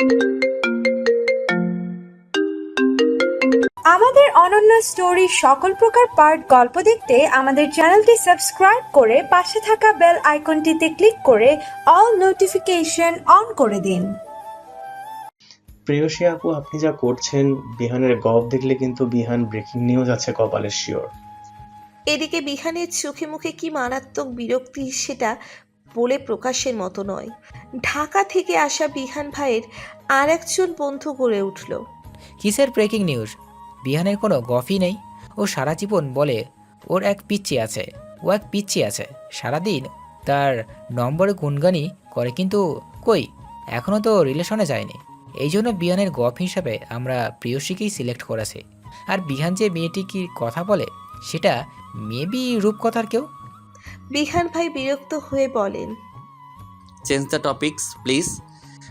আমাদের অনন্য স্টোরি সকল প্রকার পার্ট গল্প দেখতে আমাদের চ্যানেলটি সাবস্ক্রাইব করে পাশে থাকা বেল আইকনটিতে ক্লিক করে অল নোটিফিকেশন অন করে দিন। প্রেয়সী আপু আপনি যা করছেন বিহানের গপ দেখলে কিন্তু বিহান ব্রেকিং নিউজ আছে কপালের শিওর এদিকে বিহানের চোখে মুখে কি মারাত্মক বিরক্তি সেটা বলে প্রকাশের মতো নয়। ঢাকা থেকে আসা বিহান ভাইয়ের আর একজন বন্ধু গড়ে উঠল। কিসের ব্রেকিং নিউজ? বিহানের কোনো গফই নেই। ও সারা জীবন বলে, ওর এক পিচ্ছি আছে, ও এক পিচ্ছি আছে। সারাদিন তার নম্বরে গুনগানি করে, কিন্তু কই? এখনও তো রিলেশনে যায়নি। এই জন্য বিহানের গফ হিসাবে আমরা প্রিয়সীকেই সিলেক্ট করেছি। আর বিহান যে মেয়েটি কি কথা বলে, সেটা মেবি রূপকথার কেউ? বিহান ভাই বিরক্ত হয়ে বলেন চেঞ্জ দ্য টপিকস প্লিজ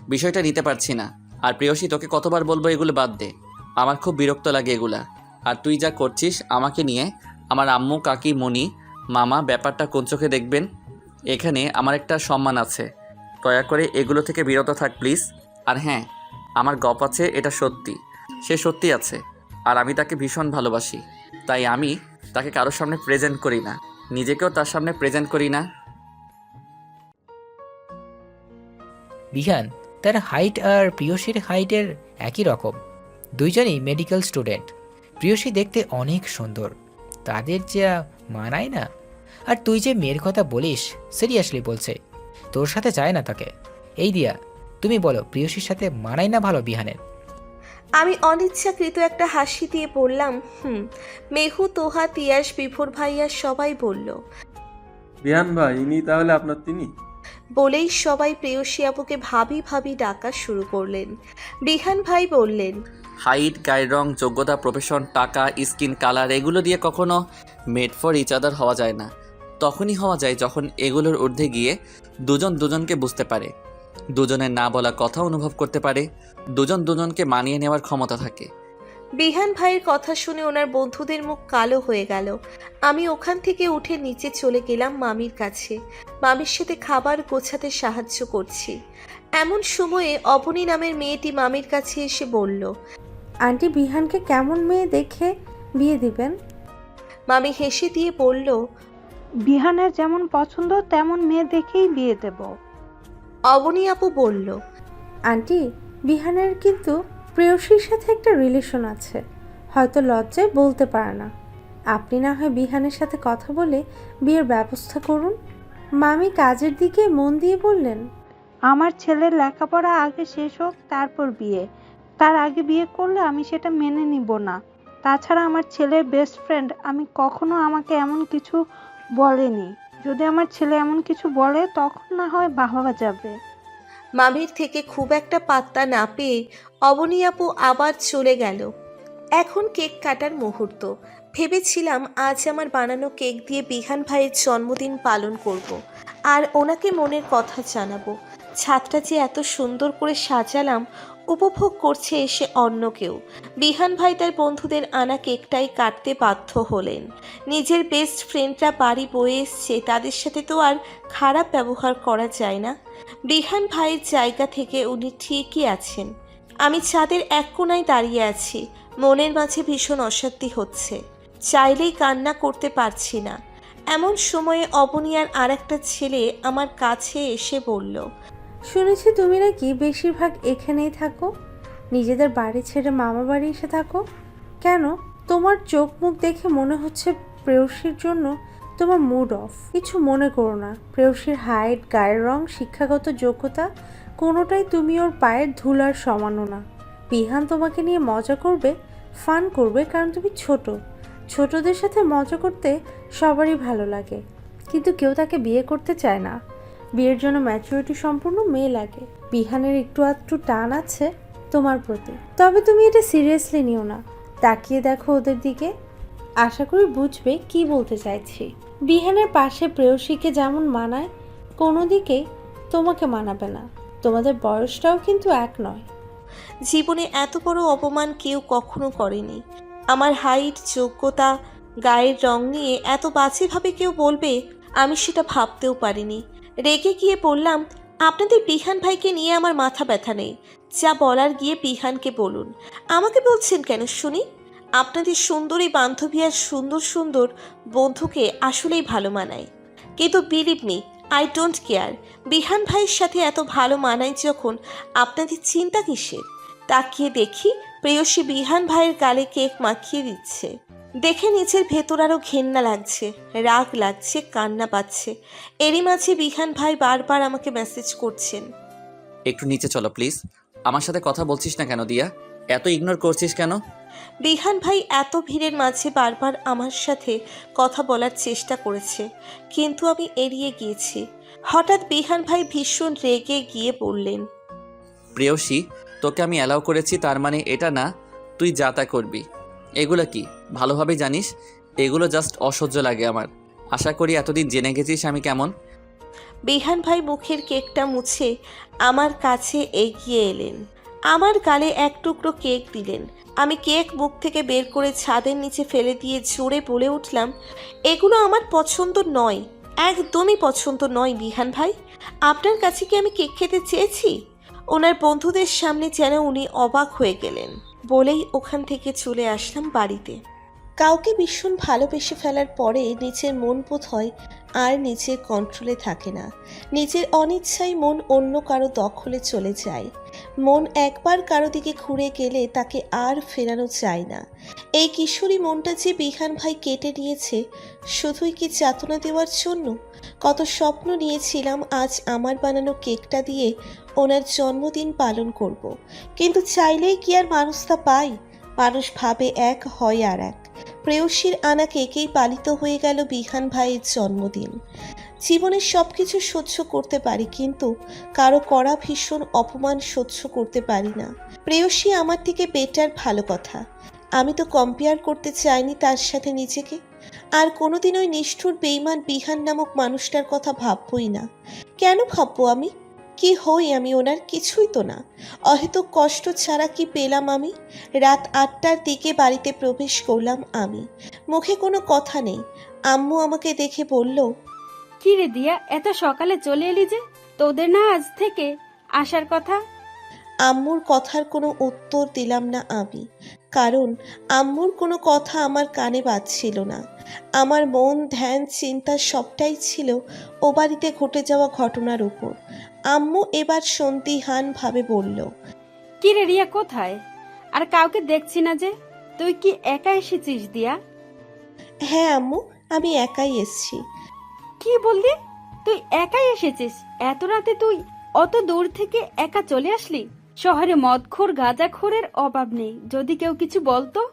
বিষয়টা নিতে পারছি না। আর প্রিয়সী, তোকে কতবার বলব এগুলো বাদ দে। আমার খুব বিরক্ত লাগে এগুলা। আর তুই যা করছিস আমাকে নিয়ে, আমার আম্মু, কাকি মনি মামা, ব্যাপারটা কোন চোখে দেখবেন? এখানে আমার একটা সম্মান আছে। দয়া করে এগুলো থেকে বিরত থাক প্লিজ আর হ্যাঁ আমার গপ আছে, এটা সত্যি। সে সত্যি আছে। আর আমি তাকে ভীষণ ভালোবাসি। তাই আমি তাকে কারোর সামনে প্রেজেন্ট করি না। নিজেকেও তার সামনে প্রেজেন্ট করি না। বিহান, তার হাইট আর প্রিয়সীর হাইটের একই রকম। দুইজনই মেডিকেল স্টুডেন্ট প্রিয়সী দেখতে অনেক সুন্দর। তাদের যা মানায় না। আর তুই যে মেয়ের কথা বলিস সিরিয়াসলি বলছে। তোর সাথে যায় না তাকে। এই দিয়া, তুমি বলো, প্রিয়সীর সাথে মানায় না ভালো বিহানের? আমি অনিচ্ছাকৃত একটা হাসি দিয়ে বললাম হুম মেহু তোহা তিয়াস বিভোর ভাইয়া সবাই বলল। বিহান ভাই ইনি তাহলে আপনার তিনি? বলেই সবাই প্রেয়সী আপুকে ভাবি ভাবি ডাকা শুরু করলেন। বিহান ভাই বললেন হাইট গায়ের রং যোগ্যতা প্রফেশন টাকা স্কিন কালার এগুলো দিয়ে কখনো মেড ফর ইচ আদার হওয়া যায় না। তখনই হওয়া যায় যখন এগুলোর ঊর্ধ্বে গিয়ে দুজন দুজনকে বুঝতে পারে। দুজনের না বলা কথা অনুভব করতে পারে দুজন দুজনকে মানিয়ে নেওয়ার ক্ষমতা থাকে। বিহান ভাইয়ের কথা শুনে ওনার বন্ধুদের মুখ কালো হয়ে গেল। আমি ওখান থেকে উঠে নিচে চলে গেলাম মামির কাছে। মামির সাথে খাবার গোছাতে সাহায্য করছি। এমন সময়ে অবনী নামের মেয়েটি মামির কাছে এসে বলল আন্টি বিহানকে কেমন মেয়ে দেখে বিয়ে দিবেন? মামি হেসে দিয়ে বলল বিহানের যেমন পছন্দ তেমন মেয়ে দেখেই বিয়ে দেব। অবনী আপু বলল আন্টি বিহানের কিন্তু প্রেয়সীর সাথে একটা রিলেশন আছে। হয়তো লজ্জায় বলতে পারে না। আপনি না হয় বিহানের সাথে কথা বলে বিয়ের ব্যবস্থা করুন। মামি কাজের দিকে মন দিয়ে বললেন আমার ছেলের লেখাপড়া আগে শেষ হোক তারপর বিয়ে। তার আগে বিয়ে করলে আমি সেটা মেনে নিব না। তাছাড়া আমার ছেলের বেস্ট ফ্রেন্ড আমি কখনো আমাকে এমন কিছু বলেনি। যদি আমার ছেলে এমন কিছু বলে, তখন না হয় বাহবা যাবে। মামির থেকে খুব একটা পাত্তা না পেয়ে অবনী আপু আবার চলে গেল। এখন কেক কাটার মুহূর্ত। ভেবেছিলাম আজ আমার বানানো কেক দিয়ে বিহান ভাইয়ের জন্মদিন পালন করব। আর ওনাকে মনের কথা জানাব। ছাদটা যে এত সুন্দর করে সাজালাম উপভোগ করছে এসে অন্য কেউ। বিহান ভাই তার বন্ধুদের আনা কেকটাই কাটতে বাধ্য হলেন। নিজের বেস্ট ফ্রেন্ডরা বাড়ি বয়ে এসছে, তাদের সাথে তো আর খারাপ ব্যবহার করা যায় না। বিহান ভাইয়ের জায়গা থেকে উনি ঠিকই আছেন। আমি ছাদের এক কোনায় দাঁড়িয়ে আছি, মনের মাঝে ভীষণ অশান্তি হচ্ছে। চাইলেই কান্না করতে পারছি না। এমন সময়ে অবনিয়ার আর একটা ছেলে আমার কাছে এসে বলল শুনেছি তুমি নাকি বেশিরভাগ এখানেই থাকো। নিজেদের বাড়ি ছেড়ে মামা বাড়ি এসে থাকো। কেন? তোমার চোখ মুখ দেখে মনে হচ্ছে প্রেয়সীর জন্য তোমার মুড অফ কিছু মনে করো না। প্রেয়সীর হাইট গায়ের রং, শিক্ষাগত যোগ্যতা, কোনোটাই তুমি ওর পায়ের ধুলার সমানও না। বিহান তোমাকে নিয়ে মজা করবে ফান করবে, কারণ তুমি ছোট। ছোটদের সাথে মজা করতে সবারই ভালো লাগে। কিন্তু কেউ তাকে বিয়ে করতে চায় না। বিয়ের জন্য ম্যাচুরিটি সম্পূর্ণ মেয়ে লাগে। বিহানের একটু আধটু টান আছে তোমার প্রতি। তবে তুমি এটা সিরিয়াসলি নিও না। তাকিয়ে দেখো ওদের দিকে। আশা করি বুঝবে কি বলতে চাইছি। বিহানের পাশে প্রেয়সীকে যেমন মানায়, কোনো দিকেই তোমাকে মানাবে না। তোমাদের বয়সটাও কিন্তু এক নয়। জীবনে এত বড় অপমান কেউ কখনো করেনি। আমার হাইট, যোগ্যতা, গায়ের রং নিয়ে এত বাজেভাবে কেউ বলবে, আমি সেটা ভাবতেও পারিনি। রেগে গিয়ে বললাম, আপনাদের বিহান ভাইকে নিয়ে আমার মাথা ব্যথা নেই। যা বলার গিয়ে বিহানকে বলুন। আমাকে বলছেন কেন শুনি? আপনাদের সুন্দরী বান্ধবী আর সুন্দর সুন্দর বন্ধুকে আসলেই ভালো মানায়। কিন্তু believe me I don't care Bihan ভাইয়ের সাথে এত ভালো মানায় যখন আপনাদের চিন্তা কিসের? তাকিয়ে দেখি প্রেয়সী বিহান ভাইয়ের গালে কেক মাখিয়ে দিচ্ছে। দেখে নিজের ভেতর আরও ঘেন্না লাগছে রাগ লাগছে কান্না পাচ্ছে। এরই মাঝে বিহান ভাই বারবার আমাকে মেসেজ করছেন। একটু নিচে চলো প্লিজ আমার সাথে কথা বলছিস না কেন দিয়া? এত ইগনোর করছিস কেন? বিহান ভাই এত ভিড়ের মাঝে বারবার আমার সাথে কথা বলার চেষ্টা করেছে কিন্তু আমি এড়িয়ে গিয়েছি। হঠাৎ বিহান ভাই ভীষণ রেগে গিয়ে বললেন প্রেয়সী তোকে আমি অ্যালাউ করেছি তার মানে এটা না তুই যা তা করবি। এগুলো কি? ভালোভাবে জানিস, এগুলো জাস্ট অসহ্য লাগে আমার। আশা করি এতদিন জেনে গেছিস আমি কেমন। বিহান ভাই মুখের কেকটা মুছে আমার কাছে এগিয়ে এলেন। আমার গালে এক টুকরো কেক দিলেন। আমি কেক মুখ থেকে বের করে ছাদের নিচে ফেলে দিয়ে জোরে বলে উঠলাম, এগুলো আমার পছন্দ নয়, একদমই পছন্দ নয় বিহান ভাই। আপনার কাছে কি আমি কেক খেতে চেয়েছি? ওনার বন্ধুদের সামনে যেন উনি অবাক হয়ে গেলেন। বলেই ওখান থেকে চলে আসলাম বাড়িতে। কাউকে ভীষণ ভালোবেসে ফেলার পরে নিজের মন বোধ হয় আর নিজের কন্ট্রোলে থাকে না। নিজের অনিচ্ছায় মন অন্য কারও দখলে চলে যায়। মন একবার কারও দিকে ঘুরে গেলে তাকে আর ফেরানো যায় না। এই কিশোরী মনটা যে বিহান ভাই কেটে নিয়েছে, শুধুই কি যাতনা দেওয়ার জন্য? কত স্বপ্ন নিয়েছিলাম আজ আমার বানানো কেকটা দিয়ে ওনার জন্মদিন পালন করব। কিন্তু চাইলেই কি আর মানুষ তা পায়? মানুষ ভাবে এক, হয় আর এক। প্রেয়সীর আনা কেকেই পালিত হয়ে গেল বিহান ভাইয়ের জন্মদিন। জীবনের সব কিছু সহ্য করতে পারি, কিন্তু কারও করা ভীষণ অপমান সহ্য করতে পারি না। প্রেয়সী আমার থেকে বেটার ভালো কথা। আমি তো কম্পেয়ার করতে চাইনি তার সাথে নিজেকে। আর কোনোদিন ওই নিষ্ঠুর বেইমান বিহান নামক মানুষটার কথা ভাববই না। কেন ভাববো আমি? কি হই আমি ওনার? কিছুই তো না। অহেতুক কষ্ট ছাড়া কি পেলাম আমি? রাত আটটার দিকে বাড়িতে প্রবেশ করলাম আমি। মুখে কোনো কথা নেই। আম্মু আমাকে দেখে বলল কি রে দিয়া এত সকালে চলে এলি যে? তোদের না আজ থেকে আসার কথা? আম্মুর কথার কোনো উত্তর দিলাম না আমি কারণ আম্মুর কোনো কথা আমার কানে বাজছিল না। আমার মন ধ্যান চিন্তা সবটাই ছিল ও বাড়িতে ঘটে যাওয়া ঘটনার উপর। আম্মু এবার সন্দিহান ভাবে বলল কি রে রিয়া কোথায়? আর কাউকে দেখছি না যে? তুই কি একা এসেছিস দিয়া? হ্যাঁ আম্মু আমি একাই এসছি। কি বললি? তুই একাই এসেছিস? এত রাতে তুই অত দূর থেকে একা চলে আসলি? শহরে মদখোর গাঁজাখোরের অভাব নেই। যদি কেউ কিছু বলতো?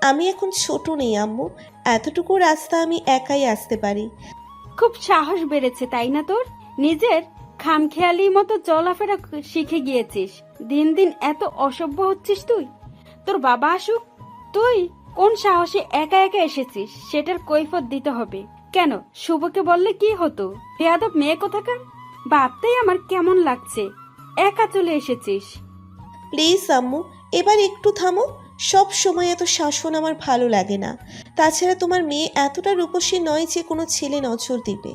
আমি এখন ছোট নেই আম্মু। এতটুকু রাস্তা আমি একাই আসতে পারি। খুব সাহস বেড়েছে তাই না তোর? নিজের খামখেয়ালি মতো চলাফেরা শিখে গিয়েছিস। দিন দিন এত অসভ্য হচ্ছিস তুই। তোর বাবা আসুক তুই কোন সাহসে একা একা এসেছিস? সেটার কৈফত দিতে হবে। কেন? শুভকে বললে কি হতো? বেয়াদব মেয়ে কোথাকার? ভাবতেই আমার কেমন লাগছে। একা চলে এসেছিস। প্লিজ, আম্মু, এবার একটু থামো। সব সময় এত শাসন আমার ভালো লাগে না। তাছাড়া তোমার মেয়ে এতটা রূপসী নয় যে কোনো ছেলে নজর দিবে।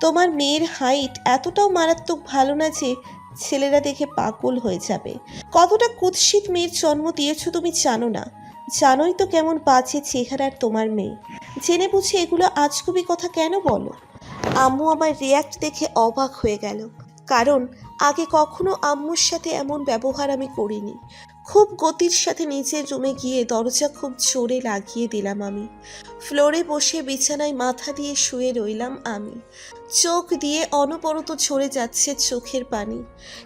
তোমার মেয়ের হাইট এতটাও মারাত্মক ভালো না যে ছেলেরা দেখে পাগল হয়ে যাবে। কতটা কুৎসিত মেয়ের জন্ম দিয়েছ তুমি জানো না। জানোই তো কেমন বাজে চেহারার তোমার মেয়ে। জেনে বুঝে এগুলো আজগুবি কথা কেন বলো? আম্মু আমার রিয়াক্ট দেখে অবাক হয়ে গেল। কারণ, আগে কখনো আম্মুর সাথে এমন ব্যবহার আমি করিনি। খুব গতির সাথে নিচের রুমে গিয়ে দরজা খুব জোরে লাগিয়ে দিলাম আমি। ফ্লোরে বসে বিছানায় মাথা দিয়ে শুয়ে রইলাম আমি। চোখ দিয়ে অনবরত ঝরে যাচ্ছে চোখের পানি।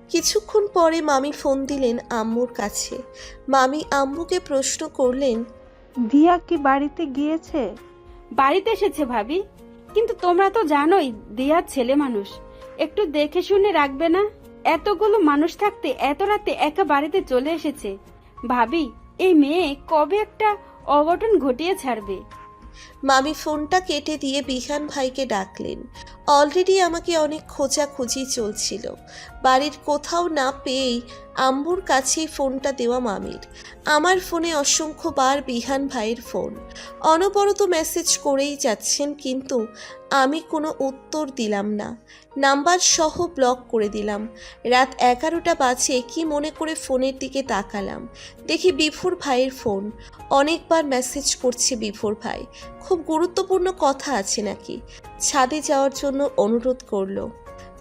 কিছুক্ষণ পরে মামি ফোন দিলেন আম্মুর কাছে। মামি আম্মুকে প্রশ্ন করলেন, দিয়া কি বাড়িতে গিয়েছে? বাড়িতে এসেছে ভাবি। কিন্তু তোমরা তো জানোই, দিয়ার ছেলে মানুষ। একটু দেখে শুনে রাখবে না? এতগুলো মানুষ থাকতে এত রাতে একা বাড়িতে চলে এসেছে। ভাবি, এই মেয়ে কবে একটা অঘটন ঘটিয়ে ছাড়বে? মামি ফোনটা কেটে দিয়ে বিহান ভাইকে ডাকলেন। অলরেডি আমাকে অনেক খোঁজাখুঁজি চলছিল। বাড়ির কোথাও না পেয়েই আম্বুর কাছেই ফোনটা দেওয়া মামির। আমার ফোনে অসংখ্যবার বিহান ভাইয়ের ফোন। অনবরত মেসেজ করেই যাচ্ছেন, কিন্তু আমি কোনো উত্তর দিলাম না। নাম্বার সহ ব্লক করে দিলাম। রাত এগারোটা বাজে কি মনে করে ফোনের দিকে তাকালাম। দেখি বিভোর ভাইয়ের ফোন। অনেকবার মেসেজ করছে বিভোর ভাই। খুব গুরুত্বপূর্ণ কথা আছে নাকি? ছাদে যাওয়ার জন্য অনুরোধ করল।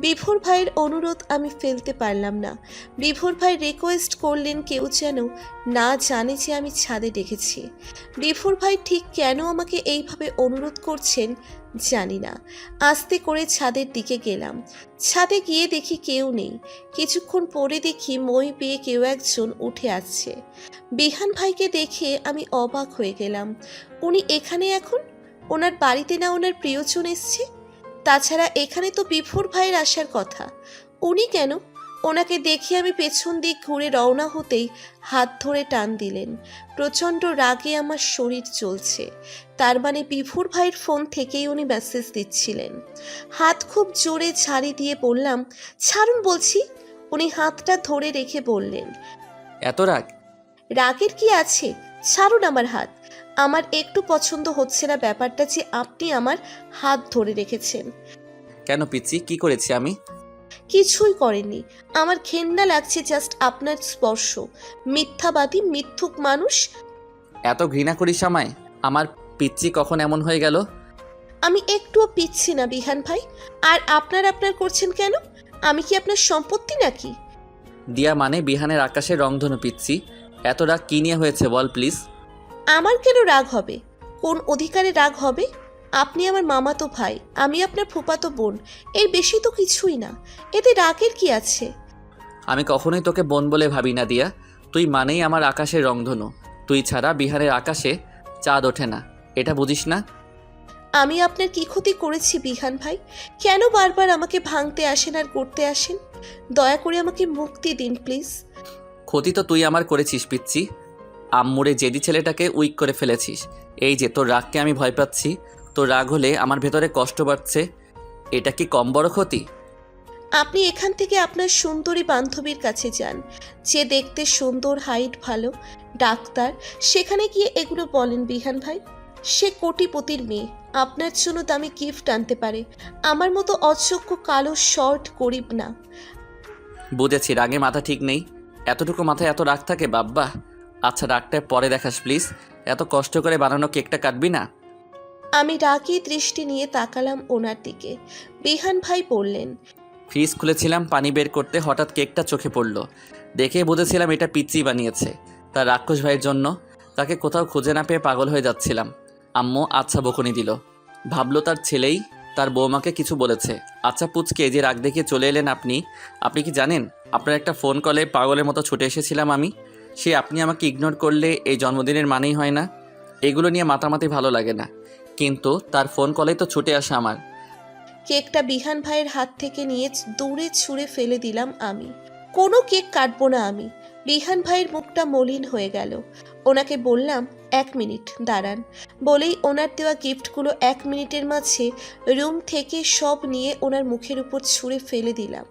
বিভোর ভাইয়ের অনুরোধ আমি ফেলতে পারলাম না। বিভোর ভাই রিকোয়েস্ট করলেন কেউ যেন না জানে যে আমি ছাদে ডেকেছি। বিভোর ভাই ঠিক কেন আমাকে এইভাবে অনুরোধ করছেন জানি না। আস্তে করে ছাদের দিকে গেলাম। ছাদে গিয়ে দেখি কেউ নেই। কিছুক্ষণ পরে দেখি মই পেয়ে কেউ একজন উঠে আসছে। বিহান ভাইকে দেখে আমি অবাক হয়ে গেলাম। উনি এখানে এখন? ওনার বাড়িতে না ওনার প্রিয়জন এসছে? তাছাড়া এখানে তো বিভোর ভাইয়ের আসার কথা। উনি কেন? ওনাকে দেখে আমি পেছন দিক ঘুরে রওনা হতেই হাত ধরে টান দিলেন। প্রচণ্ড রাগে আমার শরীর চলছে। তার মানে বিভোর ভাইয়ের ফোন থেকেই উনি মেসেজ দিচ্ছিলেন। হাত খুব জোরে ছাড়ি দিয়ে বললাম ছাড়ুন বলছি। উনি হাতটা ধরে রেখে বললেন এত রাগ? রাগের কি আছে? ছাড়ুন আমার হাত। আমার একটু পছন্দ হচ্ছে না ব্যাপারটা যে আপনি আমার হাত ধরে রেখেছেন। কেন পিচ্ছি? কি করেছি আমি? কিছুই করেননি। আমার ঘেন্না লাগছে জাস্ট আপনার স্পর্শ। মিথ্যাবাদী মিথ্যুক মানুষ। এত ঘৃণা করিস আমায়? আমার পিচ্ছি কখন এমন হয়ে গেল? আমি একটুও পিচ্ছি না বিহান ভাই। আর আপনার আপনার করছেন কেন? আমি কি আপনার সম্পত্তি নাকি? দিয়া মানে বিহানের আকাশে রংধনু পিচ্ছি। এত রাগ কি নিয়ে হয়েছে বল প্লিজ আমার কেন রাগ হবে? কোন অধিকারে রাগ হবে? আপনি আমার মামাতো ভাই আমি আপনার ফুপাতো বোন এর বেশি তো কিছুই না। এতে রাগের কি আছে? আমি কখনোই তোকে বোন বলে ভাবি না দিয়া। তুই মানেই আমার আকাশের রংধনু। তুই ছাড়া বিহারের আকাশে চাঁদ ওঠে না। এটা বুঝিস না? আমি আপনার কি ক্ষতি করেছি বিহান ভাই? কেন বারবার আমাকে ভাঙতে আসেন আর করতে আসেন? দয়া করে আমাকে মুক্তি দিন প্লিজ। ক্ষতি তো তুই আমার করেছিস পিচ্ছি আম্মুরে জেদি ছেলেটাকে উইক করে ফেলেছিস। এই যে তোর রাগকে আমি ভয় পাচ্ছি। তোর রাগ হলে আমার ভেতরে কষ্ট বাড়ছে। এটা কি কম বড় ক্ষতি? আপনি এখান থেকে আপনার সুন্দরী বান্ধবীর কাছে যান। যে দেখতে সুন্দর হাইট ভালো ডাক্তার সেখানে গিয়ে এগুলো বলেন বিহান ভাই। সে কোটিপতির মেয়ে। আপনার জন্য দামি গিফট আনতে পারে। আমার মতো অযোগ্য কালো শর্ট গরিব না। বুঝেছি রাগে মাথা ঠিক নেই। এতটুকু মাথায় এত রাগ থাকে বাব্বা। আচ্ছা রাগটা পরে দেখাস প্লিজ এত কষ্ট করে বানানো কেকটা কাটবি না। আমি রাগী দৃষ্টি নিয়ে তাকালাম ওনার দিকে। বিহান ভাই বললেন ফ্রিজ খুলেছিলাম পানি বের করতে হঠাৎ কেকটা চোখে পড়ল। দেখে বুঝেছিলাম এটা পিচ্চি বানিয়েছে। তার রাক্ষস ভাইয়ের জন্য তাকে কোথাও খুঁজে না পেয়ে পাগল হয়ে যাচ্ছিলাম। আম্মু আচ্ছা বকুনি দিল। ভাবলো তার ছেলেই তার বৌমাকে কিছু বলেছে। আচ্ছা পুচকে যে রাগ দেখিয়ে চলে এলেন আপনি আপনি কি জানেন? আপনার একটা ফোন কলে পাগলের মতো ছুটে এসেছিলাম আমি। সে আপনি আমাকে ইগনোর করলে এই জন্মদিনের মানেই হয় না। এগুলো নিয়ে মাতামাতি ভালো লাগে না। কিন্তু তার ফোন কলেই তো ছুটে আসে আমার। কেকটা বিহান ভাইয়ের হাত থেকে নিয়ে দূরে ছুঁড়ে ফেলে দিলাম আমি। কোনো কেক কাটবো না আমি। বিহান ভাইয়ের মুখটা মলিন হয়ে গেল। ওনাকে বললাম, এক মিনিট, দাঁড়ান। বলেই ওনার দেওয়া গিফটগুলো এক মিনিটের মাঝে রুম থেকে সব নিয়ে ওনার মুখের উপর ছুঁড়ে ফেলে দিলাম।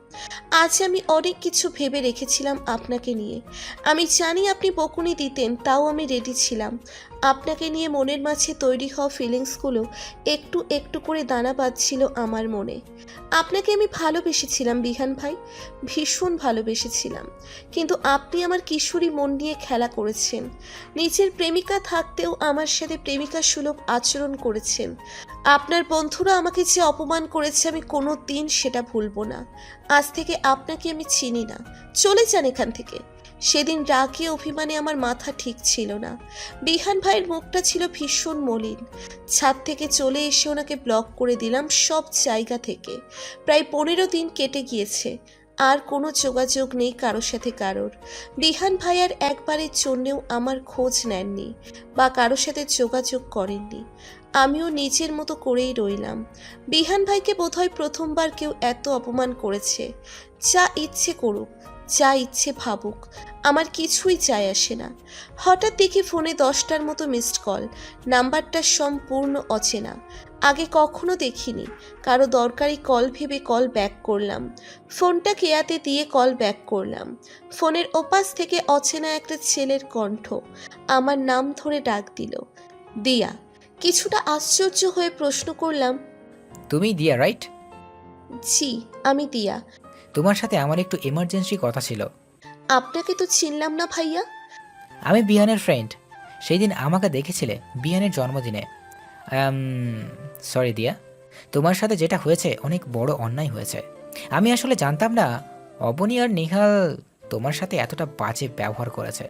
আজ আমি অনেক কিছু ভেবে রেখেছিলাম আপনাকে নিয়ে। আমি জানি আপনি বকুনি দিতেন, তাও আমি রেডি ছিলাম। আপনাকে নিয়ে মনের মাঝে তৈরি হওয়া ফিলিংসগুলো একটু একটু করে দানা বাঁধছিল আমার মনে। আপনাকে আমি ভালোবেসেছিলাম, বিহান ভাই। ভীষণ ভালোবেসেছিলাম। কিন্তু আপনি আমার কিশোরী মন নিয়ে খেলা করেছেন। নিজের প্রেমিকা থাকতেও আমার সাথে প্রেমিকা সুলভ আচরণ করেছেন। আপনার বন্ধুরা আমাকে যে অপমান করেছে আমি কোনো দিন সেটা ভুলবো না। আজ থেকে আপনাকে আমি চিনি না। চলে যান এখান থেকে। সেদিন রাগে অভিমানে আমার মাথা ঠিক ছিল না। বিহান ভাইয়ের মুখটা ছিল ভীষণ মলিন। ছাদ থেকে চলে এসে ওনাকে ব্লক করে দিলাম সব জায়গা থেকে। প্রায় পনেরো দিন কেটে গিয়েছে। আর কোনো যোগাযোগ নেই কারোর সাথে কারোর। বিহান ভাই আর একবারের জন্যেও আমার খোঁজ নেননি বা কারোর সাথে যোগাযোগ করেননি। আমিও নিজের মতো করেই রইলাম। বিহান ভাইকে বোধহয় প্রথমবার কেউ এত অপমান করেছে। যা ইচ্ছে করুক। যা ইচ্ছে ভাবুক আমার কিছুই চায় আসে না। হঠাৎ দেখি ফোনে দশটার মতো মিসড কল নাম্বারটা সম্পূর্ণ অচেনা। আগে কখনো দেখিনি কারও দরকারি কল ভেবে কল ব্যাক করলাম। ফোনটা কেয়াতে দিয়ে কল ব্যাক করলাম। ফোনের ওপাশ থেকে অচেনা একটা ছেলের কণ্ঠ আমার নাম ধরে ডাক দিল দিয়া। কিছুটা আশ্চর্য হয়ে প্রশ্ন করলাম তুমি দিয়া রাইট জি আমি দিয়া। তোমার সাথে আমার একটু এমার্জেন্সি কথা ছিল। আপনাকে তো চিনলাম না ভাইয়া। আমি বিহানের ফ্রেন্ড সেই দিন আমাকে দেখেছিলে বিহানের জন্মদিনে। সরি দিয়া। তোমার সাথে যেটা হয়েছে অনেক বড় অন্যায় হয়েছে। আমি আসলে জানতাম না অবনী আর নিহাল তোমার সাথে এতটা বাজে ব্যবহার করেছে।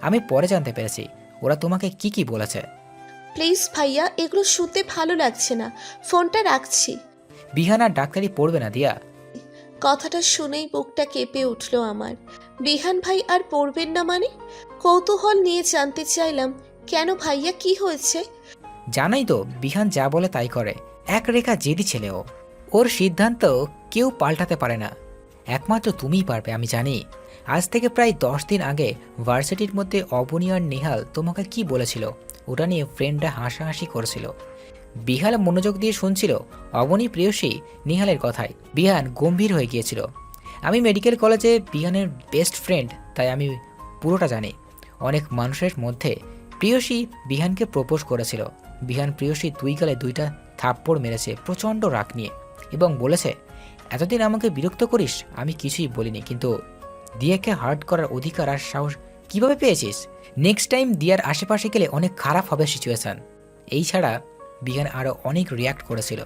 আমি পরে জানতে পেরেছি ওরা তোমাকে কি কি বলেছে। প্লিজ ভাইয়া এগুলো শুনতে ভালো লাগছে না। ফোনটা রাখছি। বিহান আর ডাক্তারি পড়বে না দিয়া কথাটা শুনেই বুকটা কেঁপে উঠল আমার। বিহান ভাই আর পড়বেন না মানে? কৌতূহল নিয়ে জানতে চাইলাম, কেন ভাইয়া, কি হয়েছে? জানাই তো, বিহান যা বলে তাই করে। এক রেখা জেদি ছেলে ও। ওর সিদ্ধান্ত কেউ পাল্টাতে পারে না। একমাত্র তুমিই পারবে, আমি জানি। আজ থেকে প্রায় দশ দিন আগে ভার্সিটির মধ্যে অবনী আর নেহাল তোমাকে কি বলেছিল? ওটা নিয়ে ফ্রেন্ডরা হাসাহাসি করেছিল। বিহাল মনোযোগ দিয়ে শুনছিল অবনী প্রেয়সী নিহালের কথায়। বিহান গম্ভীর হয়ে গিয়েছিল। আমি মেডিকেল কলেজে বিহানের বেস্ট ফ্রেন্ড, তাই আমি পুরোটা জানি। অনেক মানুষের মধ্যে প্রিয়সী বিহানকে প্রপোজ করেছিল। বিহান প্রিয়সী দুই গালে দুইটা থাপ্পড় মেরেছে প্রচণ্ড রাগ নিয়ে এবং বলেছে, এতদিন আমাকে বিরক্ত করিস, আমি কিছুই বলিনি, কিন্তু দিয়াকে হার্ট করার অধিকার আর সাহস কীভাবে পেয়েছিস? নেক্সট টাইম দিয়ার আশেপাশে গেলে অনেক খারাপ হবে সিচুয়েশন এই ছাড়া বিহান আরও অনেক রিয়াক্ট করেছিল।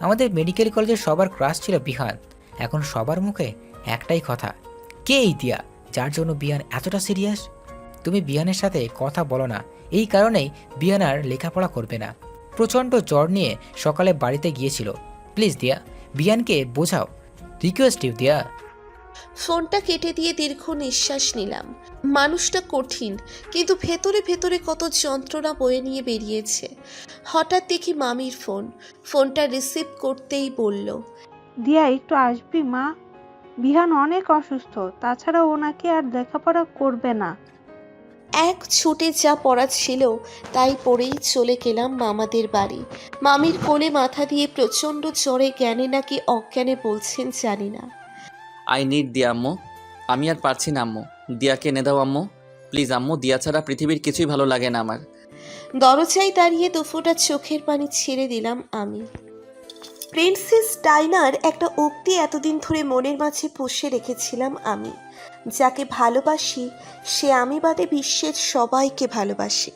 আমাদের মেডিকেল কলেজের সবার ক্রাশ ছিল বিহান। এখন সবার মুখে একটাই কথা, কে এই দিয়া, যার জন্য বিহান এতটা সিরিয়াস তুমি বিহানের সাথে কথা বলো না, এই কারণেই বিহান আর লেখাপড়া করবে না। প্রচণ্ড জ্বর নিয়ে সকালে বাড়িতে গিয়েছিল। প্লিজ দিয়া, বিহানকে বোঝাও। রিকোয়েস্ট ইউ দিয়া। ফোনটা কেটে দিয়ে দীর্ঘ নিঃশ্বাস নিলাম। মানুষটা কঠিন কিন্তু ভেতরে ভেতরে কত যন্ত্রণা বয়ে নিয়ে বেরিয়েছে। হঠাৎ দেখি মামির ফোন ফোনটা রিসিভ করতেই বলল দিয়া একটু আসবি মা? বিহান অনেক অসুস্থ তাছাড়া ওনাকে আর লেখাপড়া করবে না। এক ছুটে যা পড়া ছিল তাই পড়েই চলে গেলাম মামাদের বাড়ি। মামির কোলে মাথা দিয়ে প্রচণ্ড জ্বরে জ্ঞানে নাকি অজ্ঞানে বলছেন জানি না। আই নিড দিয়া আম্মু। আমি আর পারছি না আম্মু। দিয়াকে এনে দাও আম্মু। প্লিজ আম্মু, দিয়া ছাড়া পৃথিবীর কিছুই ভালো লাগে না আমার। দরজায় দাঁড়িয়ে দুফোটা চোখের পানি ছেড়ে দিলাম আমি। প্রিন্সেস ডাইনার একটা উক্তি এতদিন ধরে মনের মাঝে পুষে রেখেছিলাম আমি। যাকে ভালোবাসি, সে আমি বাদে বিশ্বের সবাইকে ভালোবাসি।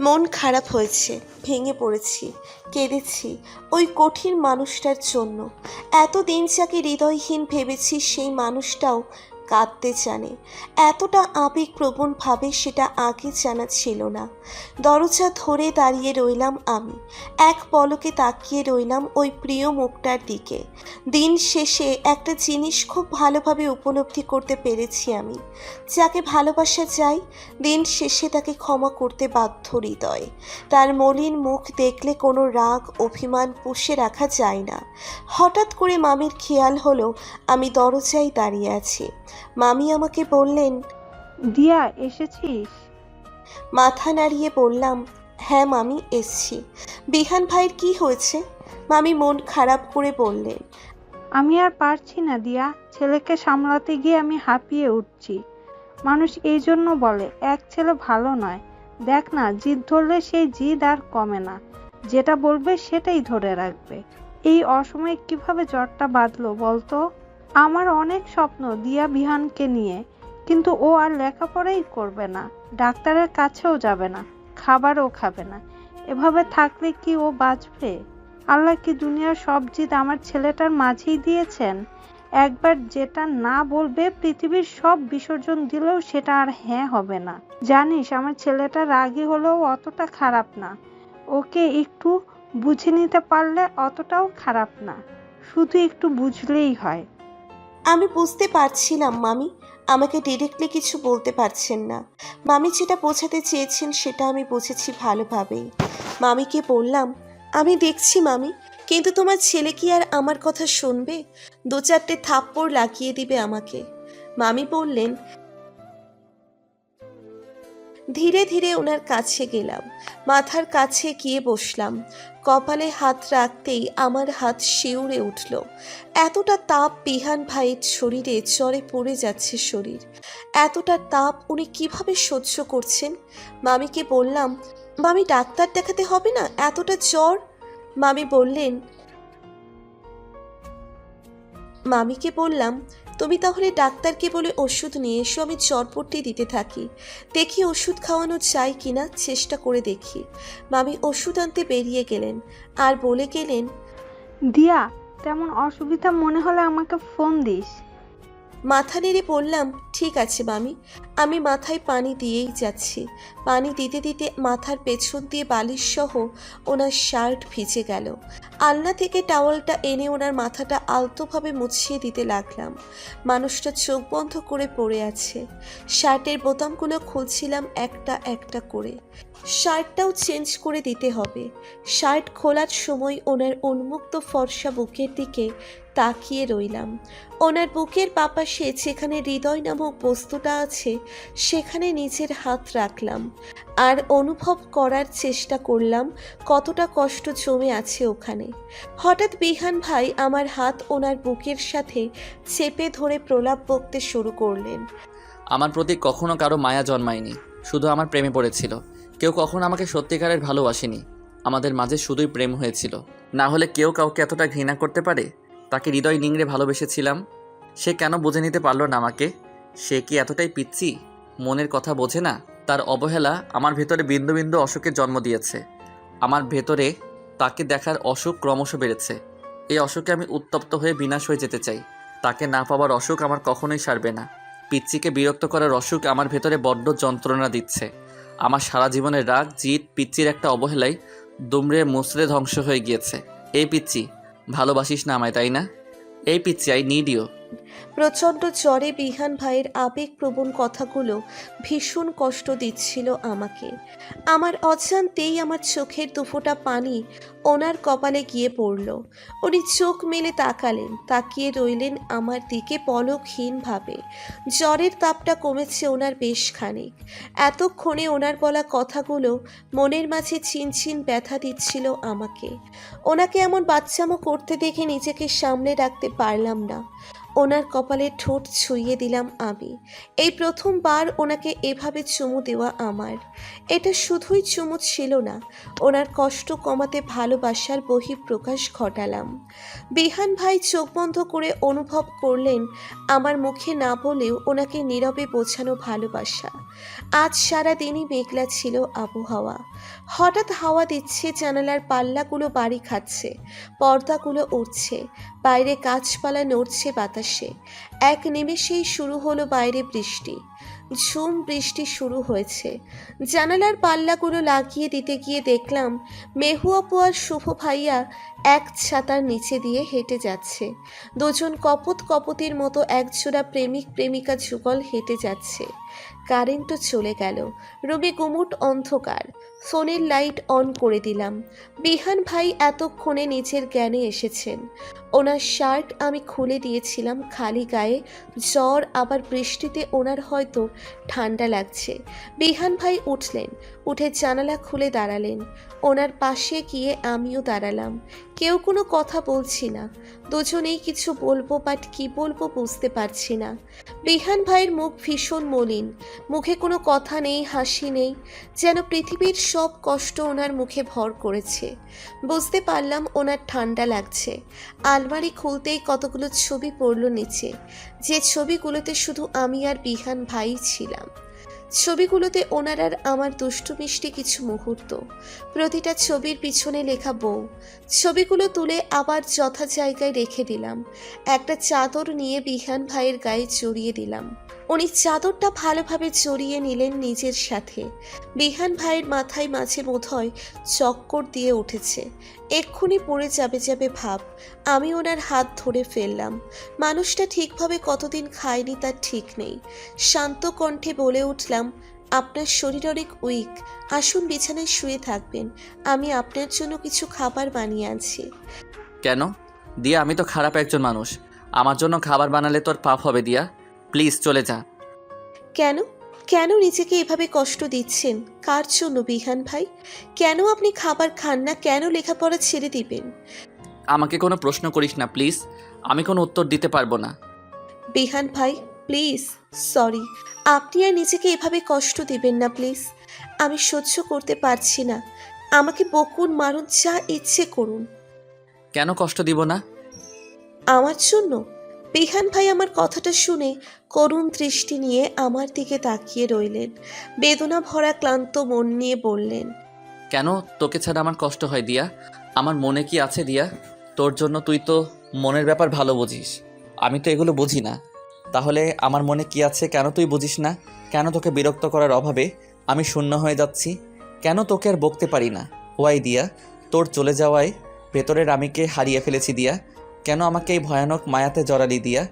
মন খারাপ হয়েছে, ভেঙে পড়েছি, কেঁদেছি ওই কঠিন মানুষটার জন্য। এতদিন যাকে হৃদয়হীন ভেবেছি সেই মানুষটাও কাঁদতে জানে। এতটা আবেগপ্রবণভাবে সেটা আগে জানা ছিল না। দরজা ধরে দাঁড়িয়ে রইলাম আমি। এক পলকে তাকিয়ে রইলাম ওই প্রিয় মুখটার দিকে। দিন শেষে একটা জিনিস খুব ভালোভাবে উপলব্ধি করতে পেরেছি আমি। যাকে ভালোবাসা যায়, দিন শেষে তাকে ক্ষমা করতে বাধ্য হৃদয়। তার মলিন মুখ দেখলে কোনো রাগ, অভিমান পুষে রাখা যায় না। হঠাৎ করে মামির খেয়াল হলো আমি দরজায় দাঁড়িয়ে আছি। মামি আমাকে বললেন দিয়া এসেছিস? মাথা নাড়িয়ে বললাম হ্যাঁ মামি এসছি। বিহান ভাইয়ের কি হয়েছে? মামি মন খারাপ করে বললেন আমি আর পারছি না দিয়া ছেলেকে সামলাতে গিয়ে আমি হাঁপিয়ে উঠছি। মানুষ এই জন্য বলে এক ছেলে ভালো নয়। দেখ না জিদ ধরলে সেই জিদ আর কমে না। যেটা বলবে সেটাই ধরে রাখবে। এই অসময়ে কীভাবে জ্বরটা বাঁধলো বলতো? আমার অনেক স্বপ্ন দিয়া বিহানকে নিয়ে, কিন্তু ও আর লেখাপড়াই করবে না, ডাক্তারের কাছেও যাবে না, খাবারও খাবে না। এভাবে থাকলে কি ও বাঁচবে? আল্লাহ কি দুনিয়ার সব জিদ আমার ছেলেটার মাঝেই দিয়েছেন? একবার যেটা না বলবে, পৃথিবীর সব বিসর্জন দিলেও সেটা আর হ্যাঁ হবে না। জানিস, আমার ছেলেটা রাগী হলেও অতটা খারাপ না। ওকে একটু বুঝে নিতে পারলে অতটাও খারাপ না। শুধু একটু বুঝলেই হয়। আমি বুঝতে পারছিলাম মামি। আমাকে ডিরেক্টলি কিছু বলতে পারছেন না। মামি যেটা বোঝাতে চেয়েছেন সেটা আমি বুঝেছি ভালোভাবেই। মামিকে বললাম, আমি দেখছি, মামি, কিন্তু তোমার ছেলে কি আর আমার কথা শুনবে? দু চারটে থাপ্পড় লাগিয়ে দিবে আমাকে। মামি বললেন ধীরে ধীরে ওনার কাছে গেলাম। মাথার কাছে গিয়ে বসলাম। কপালে হাত রাখতেই আমার হাত শিউরে উঠল। এতটা তাপ বিহান ভাইয়ের শরীরে জ্বরে পড়ে যাচ্ছে শরীর। এতটা তাপ উনি কীভাবে সহ্য করছেন? মামিকে বললাম, মামি, ডাক্তার দেখাতে হবে না? এতটা জ্বর? মামি বললেন, মামিকে বললাম তুমি তাহলে ডাক্তারকে বলে ওষুধ নিয়ে এসো, আমি চরপট্টি দিতে থাকি। দেখি ওষুধ খাওয়ানো চাই কিনা, চেষ্টা করে দেখি। মামি ওষুধ আনতে বেরিয়ে গেলেন। আর বলে গেলেন, দিয়া, তেমন অসুবিধা মনে হলে আমাকে ফোন দিস। মাথা নেড়ে বললাম, ঠিক আছে মামি আমি মাথায় পানি দিয়েই যাচ্ছি। পানি দিতে দিতে মাথার পেছন দিয়ে বালিশ সহ ওনার শার্ট ভিজে গেল। আলনা থেকে টাওয়ালটা এনে ওনার মাথাটা আলতোভাবে মুছিয়ে দিতে লাগলাম। মানুষটা চোখ বন্ধ করে পড়ে আছে। শার্টের বোতামগুলো খুলছিলাম একটা একটা করে। শার্টটাও চেঞ্জ করে দিতে হবে। শার্ট খোলার সময় ওনার উন্মুক্ত ফর্সা বুকের দিকে তাকিয়ে রইলাম। ওনার বুকের পাপাশে যেখানে হৃদয় নামক বস্তুটা আছে, সেখানে নিজের হাত রাখলাম। আর অনুভব করার চেষ্টা করলাম কতটা কষ্ট জমে আছে ওখানে। হঠাৎ বিহান ভাই আমার হাত ওনার বুকের সাথে চেপে ধরে প্রলাপ বকতে শুরু করলেন। আমার প্রতি কখনো কারও মায়া জন্মায়নি, শুধু আমার প্রেমে পড়েছিল। কেউ কখনো আমাকে সত্যিকারের ভালোবাসেনি। আমাদের মাঝে শুধুই প্রেম হয়েছিল। না হলে কেউ কাউকে এতটা ঘৃণা করতে পারে? তাকে হৃদয় নিংড়ে ভালোবেসেছিলাম। সে কেন বুঝে নিতে পারল না আমাকে? সে কি এতটাই পিচ্ছি মনের কথা বোঝে না? তার অবহেলা আমার ভেতরে বিন্দু বিন্দু অসুখের জন্ম দিয়েছে। আমার ভেতরে তাকে দেখার অসুখ ক্রমশ বেড়েছে। এই অসুখে আমি উত্তপ্ত হয়ে বিনাশ হয়ে যেতে চাই। তাকে না পাওয়ার অসুখ আমার কখনোই সারবে না। পিচ্চিকে বিরক্ত করার অসুখ আমার ভেতরে বড্ড যন্ত্রণা দিচ্ছে। আমার সারা জীবনের রাগ জিত পিচ্চির একটা অবহেলায় দুমড়ে মুসড়ে ধ্বংস হয়ে গিয়েছে। এই পিচ্চি ভালোবাসিস না আমায় তাই না? এই পিচ্ছি আই নিড ইউ প্রচণ্ড জ্বরে বিহান ভাইয়ের আবেগপ্রবণ কথাগুলো ভীষণ কষ্ট দিচ্ছিল আমাকে। আমার অজান্তেই আমার চোখের দুফোঁটা পানি ওনার কপালে গিয়ে পড়ল। উনি চোখ মেলে তাকালেন, তাকিয়ে রইলেন আমার দিকে পলকহীনভাবে। জ্বরের তাপটা কমেছে ওনার বেশ খানিক। এতক্ষণে ওনার বলা কথাগুলো মনের মাঝে চিনচিন ব্যথা দিচ্ছিল আমাকে। ওনাকে এমন বাচ্চামো করতে দেখে নিজেকে সামনে রাখতে পারলাম না। ওনার কপালে ঠোঁট ছুঁয়ে দিলাম আমি। এই প্রথমবার ওনাকে এভাবে চুমু দেওয়া আমার। এটা শুধুই চুমু ছিল না, ওনার কষ্ট কমাতে ভালোবাসার বহিঃপ্রকাশ ঘটালাম। বিহান ভাই চোখ বন্ধ করে অনুভব করলেন, আমার মুখে না বলেও ওনাকে নীরবে বোঝানো ভালোবাসা। আজ সারা দিনই মেঘলা ছিল আবহাওয়া। হঠাৎ হাওয়া দিচ্ছে, জানালার পাল্লাগুলো বাড়ি খাচ্ছে, পর্দাগুলো উঠছে বাইরে গাছপালা নড়ছে বাতাসে। এক নিমেষেই শুরু হলো বাইরে বৃষ্টি। ঝুম বৃষ্টি শুরু হয়েছে। জানালার পাল্লাগুলো লাগিয়ে দিতে গিয়ে দেখলাম মেহুয়া পোয়ার শুভ ভাইয়া এক ছাতার নিচে দিয়ে হেঁটে যাচ্ছে। দুজন কপত কপতির মতো একজোড়া প্রেমিক প্রেমিকা যুগল হেঁটে যাচ্ছে। কারেন্টও চলে গেল। রুমে গুমুট অন্ধকার। ফোনের লাইট অন করে দিলাম। বিহান ভাই এতক্ষণে নিজের জ্ঞানে এসেছেন। ওনার শার্ট আমি খুলে দিয়েছিলাম খালি গায়ে, জ্বর আবার বৃষ্টিতে ওনার হয়তো ঠান্ডা লাগছে। বিহান ভাই উঠলেন, উঠে জানালা খুলে দাঁড়ালেন। ওনার পাশে গিয়ে আমিও দাঁড়ালাম। কেউ কোনো কথা বলছি না। দুজনেই কিছু বলব বাট কি বলব বুঝতে পারছি না। বিহান ভাইয়ের মুখ ভীষণ মলিন। মুখে কোনো কথা নেই, হাসি নেই। যেন পৃথিবীর সব কষ্ট ওনার মুখে ভর করেছে। বুঝতে পারলাম ওনার ঠান্ডা লাগছে। আলমারি খুলতেই কতগুলো ছবি পড়ল নিচে। যে ছবিগুলোতে শুধু আমি আর বিহান ভাই ছিলাম। ছবিগুলোতে ওনার আর আমার দুষ্টু মিষ্টি কিছু মুহূর্ত। প্রতিটা ছবির পিছনে লেখা বউ। ছবিগুলো তুলে আবার যথা জায়গায় রেখে দিলাম। একটা চাদর নিয়ে বিহান ভাইয়ের গায়ে জড়িয়ে দিলাম। উনি চাদরটা ভালোভাবে জড়িয়ে নিলেন নিজের সাথে। বিহান ভাইয়ের মাথায় মাঝে বোধহয় চক্কর দিয়ে উঠেছে। এক্ষুনি পড়ে যাবে যাবে ভাব, আমি ওনার হাত ধরে ফেললাম। মানুষটা ঠিকভাবে কতদিন খায়নি তার ঠিক নেই। শান্ত কণ্ঠে বলে উঠলাম, আপনার শরীর অনেক উইক আসুন বিছানায় শুয়ে থাকবেন, আমি আপনার জন্য কিছু খাবার বানিয়ে আনছি। কেন? দিয়া, আমি তো খারাপ একজন মানুষ। আমার জন্য খাবার বানালে তোর পাপ হবে, দিয়া। প্লিজ চলে যা। কেন? কেন নিজেকে এভাবে কষ্ট দিচ্ছেন? কার জন্য বিহান ভাই? কেন আপনি খাবার খান না? কেন লেখাপড়া ছেড়ে দিবেন? আমাকে কোনো প্রশ্ন করিস না প্লিজ। আমি কোনো উত্তর দিতে পারব না। বিহান ভাই প্লিজ সরি। আপনি আর নিজেকে এভাবে কষ্ট দিবেন না প্লিজ। আমি সহ্য করতে পারছি না। আমাকে বকুন মারুন যা ইচ্ছে করুন। কেন কষ্ট দিব না? আমার জন্য? বিহান ভাই আমার কথাটা শুনে করুণ দৃষ্টি নিয়ে আমার দিকে তাকিয়ে রইলেন। বেদনা ভরা ক্লান্ত মন নিয়ে বললেন, কেন? তোকে ছাড়া আমার কষ্ট হয় দিয়া। আমার মনে কি আছে দিয়া? তোর জন্য তুই তো মনের ব্যাপার ভালো বুঝিস। আমি তো এগুলো বুঝি না। তাহলে আমার মনে কি আছে কেন তুই বুঝিস না? কেন তোকে বিরক্ত করার অভাবে আমি শূন্য হয়ে যাচ্ছি? কেন তোকে আর বকতে পারি না? ওয়াই দিয়া, তোর চলে যাওয়ায় ভেতরের আমিকে হারিয়ে ফেলেছি দিয়া। কেন আমাকে এই ভয়ানক মায়াতে জড়ালি দিয়া?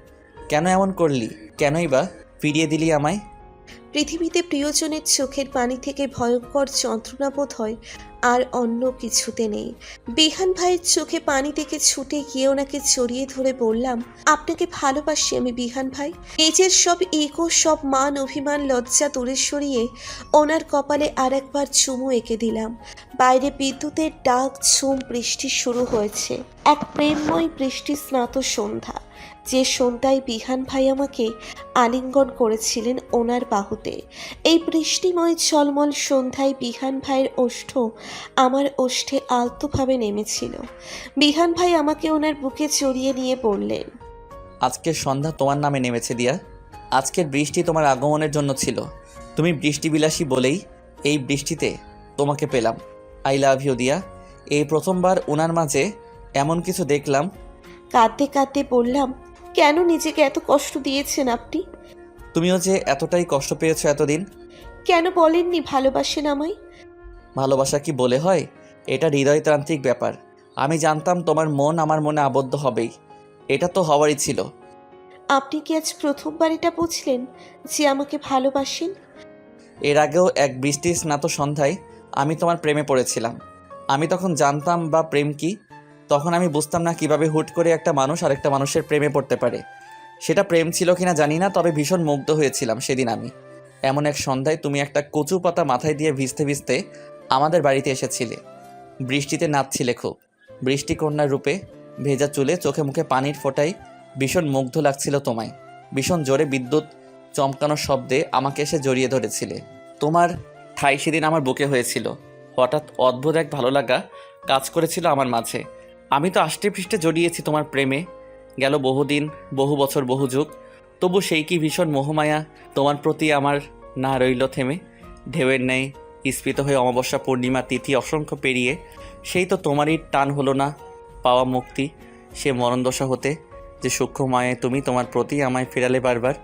কেন এমন করলি? কেনই বা ফিরিয়ে দিলি আমায়? পৃথিবীতে প্রিয়জনের চোখের পানি থেকে ভয়ঙ্কর যন্ত্রণা বোধ হয় আর অন্য কিছুতে নেই। বিহান ভাইয়ের চোখে পানি থেকে ছুটে গিয়ে ওনাকে জড়িয়ে ধরে বললাম, আপনাকে ভালোবাসি আমি, বিহান ভাই। নিজের সব ইগো, সব মান, অভিমান, লজ্জা দূরে সরিয়ে ওনার কপালে আর একবার চুমু এঁকে দিলাম। বাইরে বিদ্যুতের ডাক, ঝুম, বৃষ্টি শুরু হয়েছে। এক প্রেমময় বৃষ্টি স্নাত সন্ধ্যা। যে সন্ধ্যায় বিহান ভাই আমাকে আলিঙ্গন করেছিলেন ওনার বাহুতে। এই বৃষ্টিময় ঝলমল সন্ধ্যায় বিহান ভাইয়ের ওষ্ঠ আমার ওষ্ঠে আলতোভাবে নেমেছিল। বিহান ভাই আমাকে ওনার বুকে চড়িয়ে নিয়ে বললেন আজকের সন্ধ্যা তোমার নামে নেমেছে দিয়া। আজকের বৃষ্টি তোমার আগমনের জন্য ছিল। তুমি বৃষ্টিবিলাসী বলেই এই বৃষ্টিতে তোমাকে পেলাম। আই লাভ ইউ দিয়া। এই প্রথমবার ওনার মাঝে এমন কিছু দেখলাম। কাঁদতে কাঁদতে বললাম কেন নিজেকে এত কষ্ট দিয়েছেন আপনি? তুমিও যে এতটাই কষ্ট পেয়েছ এতদিন। কেন বলেননি ভালোবাসেন আমায়? ভালোবাসা কি বলে হয়? এটা হৃদয়তান্ত্রিক ব্যাপার। আমি জানতাম তোমার মন আমার মনে আবদ্ধ হবেই। এটা তো হওয়ারই ছিল। আপনি কি আজ প্রথমবার এটা বুঝলেন যে আমাকে ভালোবাসেন? এর আগেও এক বৃষ্টি স্নাত সন্ধ্যায় আমি তোমার প্রেমে পড়েছিলাম। আমি তখন জানতাম বা প্রেম কি? তখন আমি বুঝতাম না কীভাবে হুট করে একটা মানুষ আরেকটা মানুষের প্রেমে পড়তে পারে। সেটা প্রেম ছিল কিনা জানি না, তবে ভীষণ মুগ্ধ হয়েছিলাম সেদিন আমি। এমন এক সন্ধ্যায় তুমি একটা কচু পাতা মাথায় দিয়ে ভিজতে ভিজতে আমাদের বাড়িতে এসেছিলে। বৃষ্টিতে নাচছিলে খুব। বৃষ্টি কন্যার রূপে ভেজা চুলে চোখে মুখে পানির ফোঁটায় ভীষণ মুগ্ধ লাগছিল তোমায়। ভীষণ জোরে বিদ্যুৎ চমকানোর শব্দে আমাকে এসে জড়িয়ে ধরেছিলে। তোমার ঠাই সেদিন আমার বুকে হয়েছিল। হঠাৎ অদ্ভুত এক ভালো লাগা কাজ করেছিল আমার মাঝে। আমি তো আষ্টে পৃষ্ঠে জড়িয়েছি তোমার প্রেমে। গেল বহুদিন, বহু বছর, বহু যুগ। তবু সেই কি ভীষণ মোহমায়া, তোমার প্রতি আমার না রইল থেমে। ঢেউয়ের ন্যায় স্ফীত হয়ে অমাবস্যা পূর্ণিমা তিথি অসংখ্য পেরিয়ে, সেই তো তোমারই টান হলো না পাওয়া মুক্তি, সে মরণদশা হতে। যে সূক্ষ্ম মায়ে তুমি তোমার প্রতি আমায় ফেরালে বারবার